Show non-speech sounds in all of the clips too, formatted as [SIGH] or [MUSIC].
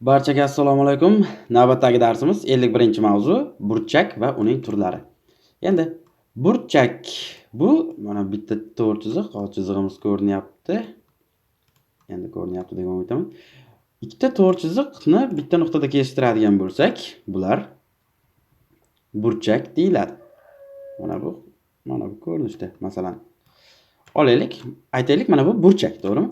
Barchaga assalomu alaykum. Navbatdagi darsimiz 51 mavzu burchak va uning turlari. Endi burchak bu mana bitta to'rt chiziq, hozir chizig'imiz ko'rinyapti. Endi ko'rinyapti degan umiddaman. Ikkita to'rt chiziqni bitta nuqtada kesishtiradigan bo'lsak, bular burchak deyiladi. Mana bu mana bu ko'rinishda masalan. Olaylik, aytaylik mana bu burchak, to'g'rimi?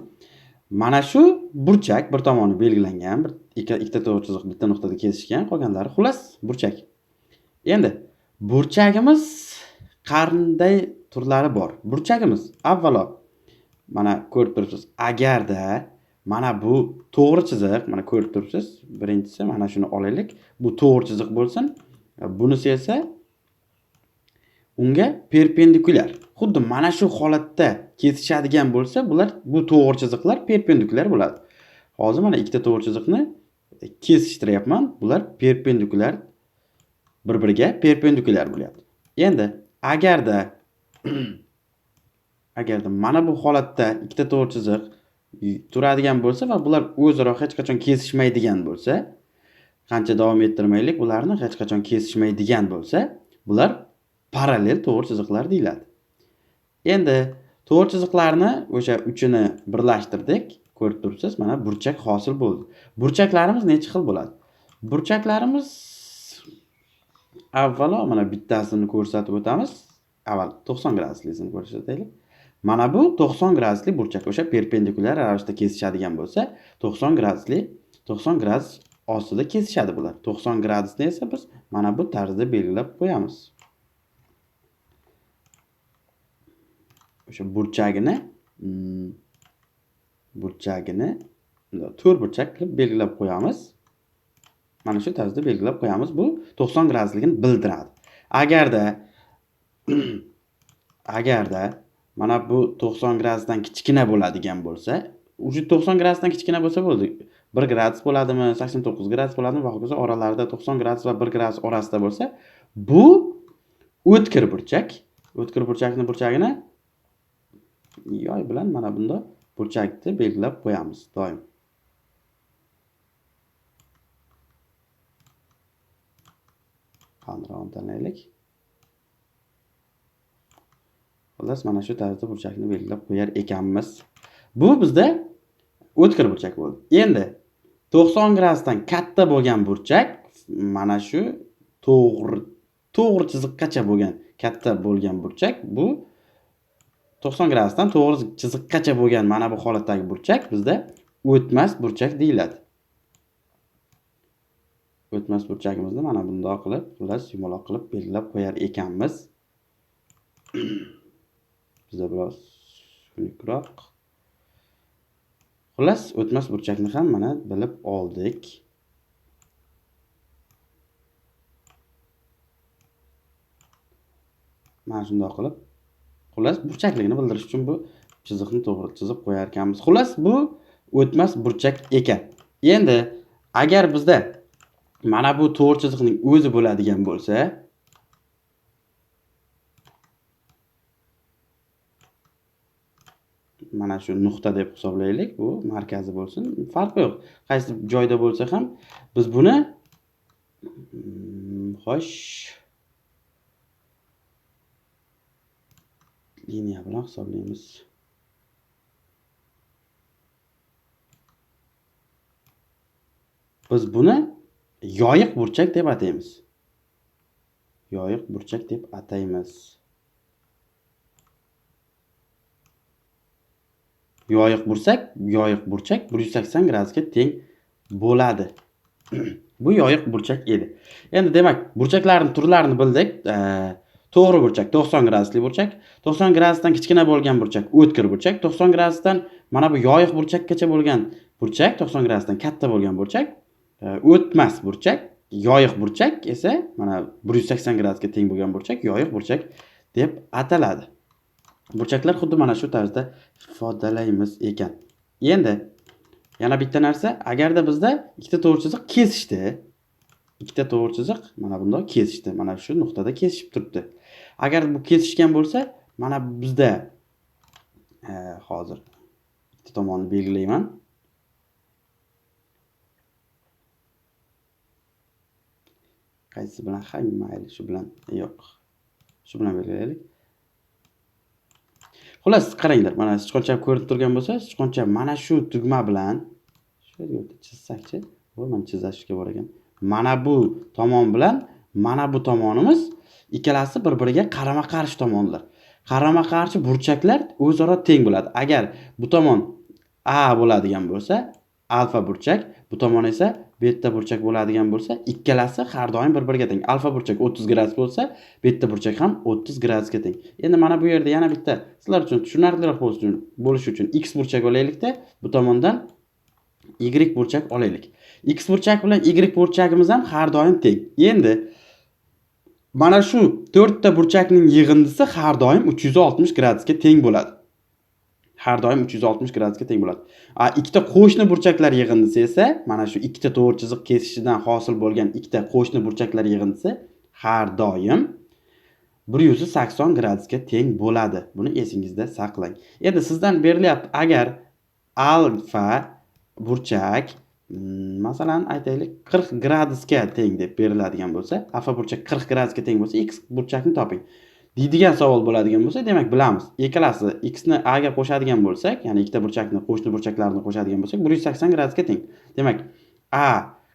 Mana shu burchak bir tomoni belgilangan, bir ikkita to'g'ri chiziq bitta nuqtada kesishgan, qolganlari xullas burchak. Endi burchagimiz qanday turlari bor? Burchagimiz avvalo mana ko'rib turibsiz, agarda mana bu to'g'ri chiziq, mana ko'rib turibsiz, birinchisi mana shuni olaylik. Bu to'g'ri chiziq bo'lsin, bunisi esa unga perpendikulyar. Xuddi mana shu holatda kesishadigan bo'lsa, bular bu to'g'ri chiziqlar perpendikulyar bo'ladi. Hozir mana ikkita to'g'ri chiziqni kesishtiryapman. Bular perpendikulyar bir-biriga perpendikulyar bo'lyapti. Endi agarda [CLEARS THROAT] agarda mana bu holatda ikkita to'g'ri chiziq turadigan bo'lsa va bular o'zaro hech qachon kesishmaydigan bo'lsa, qancha davom ettirmaylik, ularni hech qachon kesishmaydigan bo'lsa, bular parallel to'g'ri chiziqlar deyiladi. Endi to'g'ri chiziqlarni o'sha uchini birlashtirdik. Ko'rib turibsiz, mana burchak hosil bo'ldi. Burchaklarimiz necha xil bo'ladi? Burchaklarimiz avvalo mana bittasini ko'rsatib o'tamiz. Avval 90 graduslisini ko'rsataylik. Mana bu 90 gradusli burchak. O'sha perpendikulyar ravishda kesishadigan bo'lsa, 90 gradusli 90 gradus ostida kesishadi bular. 90 gradusni esa biz mana bu tarzda belgilab qo'yamiz. O'sha burchagini mm, burchagini to'rt burchak qilib belgilab qo'yamiz. Mana shu tarzda belgilab qo'yamiz. Bu 90 gradusligini bildiradi. Agarda [CLEARS THROAT] agarda mana bu 90 gradusdan kichkina bo'ladigan bo'lsa, уже 90 gradusdan kichkina bo'lsa bo'ldi. 1 gradus bo'ladimi, 89 gradus bo'ladimi va hokazo oralarida 90 gradus va 1 gradus orasida bo'lsa, bu o'tkir burchak. O'tkir burchakni burchagini yoy bilan mana bunda burchakni belgilab qo'yamiz doim. Qandoqroq tanlaylik. Xullas mana shu tarzda burchakni belgilab qo'yar ekanmiz. Bu bizda o'tkir burchak bo'ldi. Endi 90 gradusdan katta bo'lgan burchak mana shu to'g'ri to'g'ri chiziqgacha bo'lgan katta bo'lgan burchak bu 90 gradusdan to'g'ri chiziqgacha bo'lgan mana bu holatdagi burchak bizda o'tmas burchak deyiladi. O'tmas burchagimizni mana bundoq qilib, xullas yumaloq qilib belgilab qo'yar ekanmiz. [CLEARS THROAT] Bizda biroz xunukroq. Xullas, o'tmas burchakni ham mana bilib oldik. Mana shundoq qilib Xullas, burchakligini bildirish uchun bu chiziqni to'g'ri chizib qo'yar ekanmiz. Xullas, bu o'tmas burchak ekan. Endi agar bizda mana bu to'g'ri chiziqning o'zi bo'ladigan bo'lsa, mana shu nuqta deb hisoblaylik, bu markazi bo'lsin, farqi yo'q. Qaysi joyda bo'lsa ham biz buni hmm, xo'sh liniya bilan hisoblaymiz. Biz buni yoyiq burchak deb ataymiz. Yoyiq burchak deb ataymiz. Yoyiq bursak, yoyiq burchak 180 gradusga teng bo'ladi. [CLEARS THROAT] Bu yoyiq burchak edi. Endi demak, burchaklarning turlarini bildik. To'g'ri burchak 90 gradusli burchak, 90 gradusdan kichkina bo'lgan burchak o'tkir burchak, 90 gradusdan mana bu yoyiq burchakkacha bo'lgan burchak, 90 gradusdan katta bo'lgan burchak, e, o'tmas burchak, yoyiq burchak esa mana 180 gradusga teng bo'lgan burchak yoyiq burchak deb ataladi. Burchaklar xuddi mana shu tarzda ifodalaymiz ekan. Endi yana bitta narsa, agarda bizda ikkita to'g'ri chiziq kesishdi, ikkita to'g'ri chiziq mana bundoq kesishdi. Mana shu nuqtada kesishib turibdi. Agar bu kesishgan bo'lsa, mana bizda e, hozir ikkita tomonni belgilayman. qaysi bilan ha mayli shu bilan yo'q. Shu bilan belgilaylik. Xullas qaranglar mana sichqoncha ko'rinib turgan bo'lsa sichqoncha mana shu tugma bilan shu yerda chizsakchi? Voy mana chizishga bor ekan. Mana bu tomon bilan mana bu tomonimiz ikkalasi bir biriga qarama qarshi tomonlar. Qarama qarshi burchaklar o'zaro teng bo'ladi. Agar bu tomon a bo'ladigan bo'lsa alfa burchak bu tomon esa beta burchak bo'ladigan bo'lsa ikkalasi har doim bir biriga teng. Alfa burchak o'ttiz gradus bo'lsa beta burchak ham o'ttiz gradusga teng. Endi mana bu yerda yana bitta sizlar uchun tushunarliroq bo'lishi uchun x burchak olaylikda bu tomondan y burchak olaylik. X burchak bilan y burchagimiz ham har doim teng. Endi mana shu to'rtta burchakning yig'indisi har doim uch yuz oltmish gradusga teng bo'ladi. Har doim uch yuz oltmish gradusga teng bo'ladi. A ikkita qo'shni burchaklar yig'indisi esa mana shu ikkita to'g'ri chiziq kesishidan hosil bo'lgan ikkita qo'shni burchaklar yig'indisi har doim bir yuz sakson gradusga teng bo'ladi. Buni esingizda saqlang. Endi sizdan berilyapti agar alfa burchak Mm, masalan aytaylik qirq gradusga teng deb beriladigan bo'lsa alfa burchak qirq gradusga teng bo'lsa x burchakni toping. Deydigan savol bo'ladigan bo'lsa demak bilamiz. Ikkalasi xni a ga qo'shadigan bo'lsak ya'ni ikkita burchakni qo'shni burchaklarni qo'shadigan bo'lsak bir yuz sakson gradusga teng. Demak a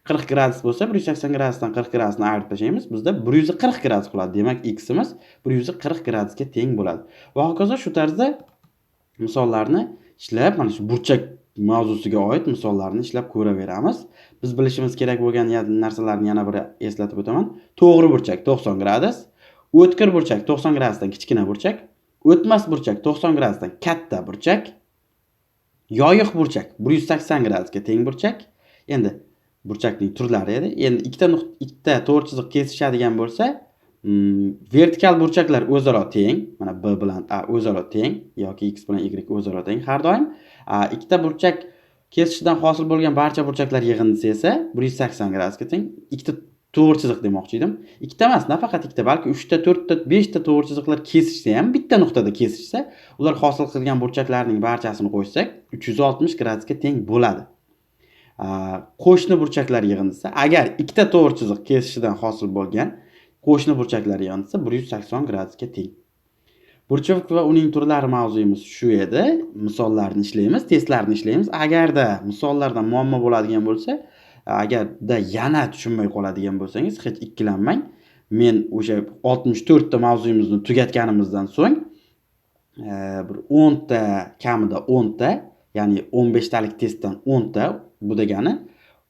qirq gradus bo'lsa bir yuz sakson gradusdan qirq gradusni ayirib tashlaymiz. Bizda bir yuz qirq gradus qoladi. Demak ximiz bir yuz qirq gradusga teng bo'ladi. Va hokazo shu tarzda misollarni ishlab mana shu burchak mavzusiga oid misollarni ishlab ko'raveramiz. Biz bilishimiz kerak bo'lgan narsalarni yana bir eslatib o'taman. To'g'ri burchak to'qson gradus o'tkir burchak to'qson gradusdan kichkina burchak o'tmas burchak to'qson gradusdan katta burchak yoyiq burchak bir yuz sakson gradusga teng burchak. Endi burchakning turlari edi. Endi ikkita ikkita to'g'ri chiziq kesishadigan bo'lsa hmm, vertikal burchaklar o'zaro teng mana b bilan a o'zaro teng yoki x bilan y o'zaro teng har doim. Ikkita burchak kesishidan hosil bo'lgan barcha burchaklar yig'indisi esa bir yuz sakson gradusga teng ikkita to'g'ri chiziq demoqchi edim. Ikkita emas nafaqat ikkita balki uchta to'rtta beshta to'g'ri chiziqlar kesishsa ham bitta nuqtada kesishsa ular hosil qilgan burchaklarning barchasini qo'shsak uch yuz oltmish gradusga teng bo'ladi. Qo'shni burchaklar yig'indisi agar ikkita to'g'ri chiziq kesishidan hosil bo'lgan qo'shni burchaklar yig'indisi bir yuz sakson gradusga teng. Burchak va uning turlari mavzuyimiz shu edi. Misollarni ishlaymiz testlarni ishlaymiz. Agarda misollardan muammo bo'ladigan bo'lsa agarda yana tushunmay qoladigan bo'lsangiz hech ikkilanmang. Men o'sha oltmish to'rtta mavzuyimizni tugatganimizdan so'ng e, bir o'nta kamida o'nta ya'ni o'n beshtalik testdan o'nta bu degani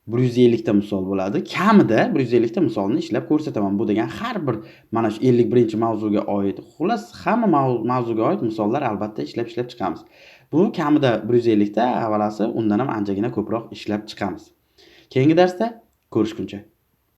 bir yuz ellikta misol bo'ladi. Kamida bir yuz ellikta misolni ishlab ko'rsataman bu degani har bir mana shu ellik birinchi mavzuga oid. Xullas hamma mavzuga oid misollar albatta ishlab ishlab chiqamiz. Bu kamida bir yuz ellikta avvalasi undan ham anchagina ko'proq ishlab chiqamiz. Keyingi darsda ko'rishguncha.